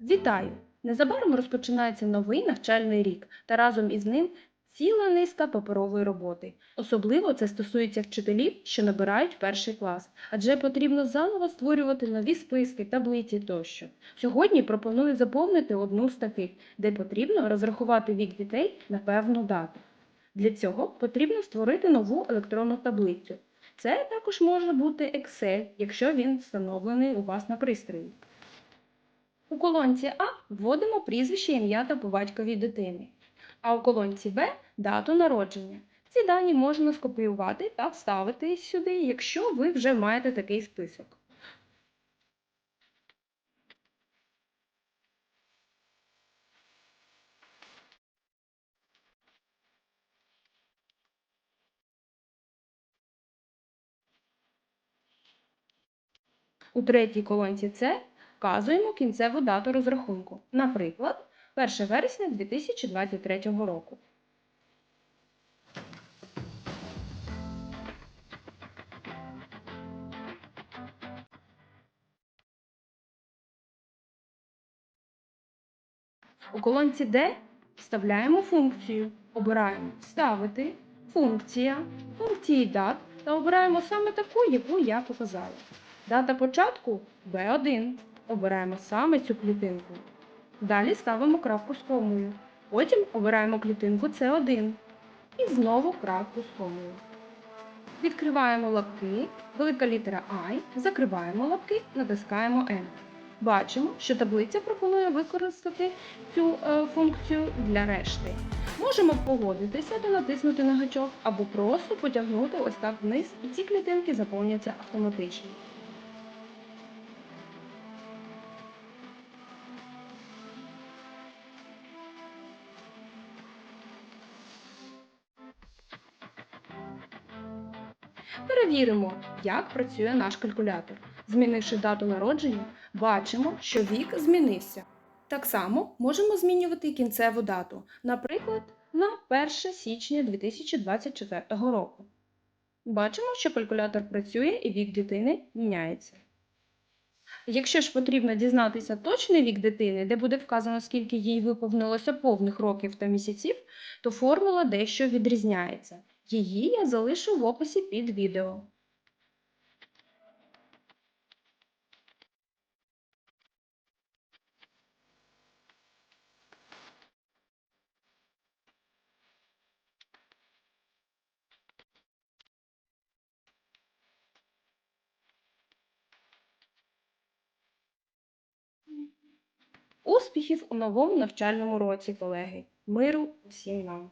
Вітаю! Незабаром розпочинається новий навчальний рік та разом із ним ціла низка паперової роботи. Особливо це стосується вчителів, що набирають перший клас, адже потрібно заново створювати нові списки, таблиці тощо. Сьогодні пропоную заповнити одну з таких, де потрібно розрахувати вік дітей на певну дату. Для цього потрібно створити нову електронну таблицю. Це також може бути Excel, якщо він встановлений у вас на пристрої. У колонці А вводимо прізвище, ім'я та по батькові дитини, а у колонці Б дату народження. Ці дані можна скопіювати та вставити сюди, якщо ви вже маєте такий список. У третій колонці С вказуємо кінцеву дату розрахунку, наприклад, 1 вересня 2023 року. У колонці D вставляємо функцію, обираємо Вставити, функція, функції дат та обираємо саме таку, яку я показала. Дата початку B1. Обираємо саме цю клітинку. Далі ставимо крапку з комою. Потім обираємо клітинку C1. І знову крапку з комою. Відкриваємо лапки, велика літера I, закриваємо лапки, натискаємо Enter. Бачимо, що таблиця пропонує використати цю е, функцію для решти. Можемо погодитися та натиснути на гачок або просто потягнути ось так вниз, і ці клітинки заповняться автоматично. Перевіримо, як працює наш калькулятор. Змінивши дату народження, бачимо, що вік змінився. Так само можемо змінювати кінцеву дату, наприклад, на 1 січня 2024 року. Бачимо, що калькулятор працює і вік дитини міняється. Якщо ж потрібно дізнатися точний вік дитини, де буде вказано, скільки їй виповнилося повних років та місяців, то формула дещо відрізняється. Її я залишу в описі під відео. Успіхів у новому навчальному році, колеги! Миру всім нам!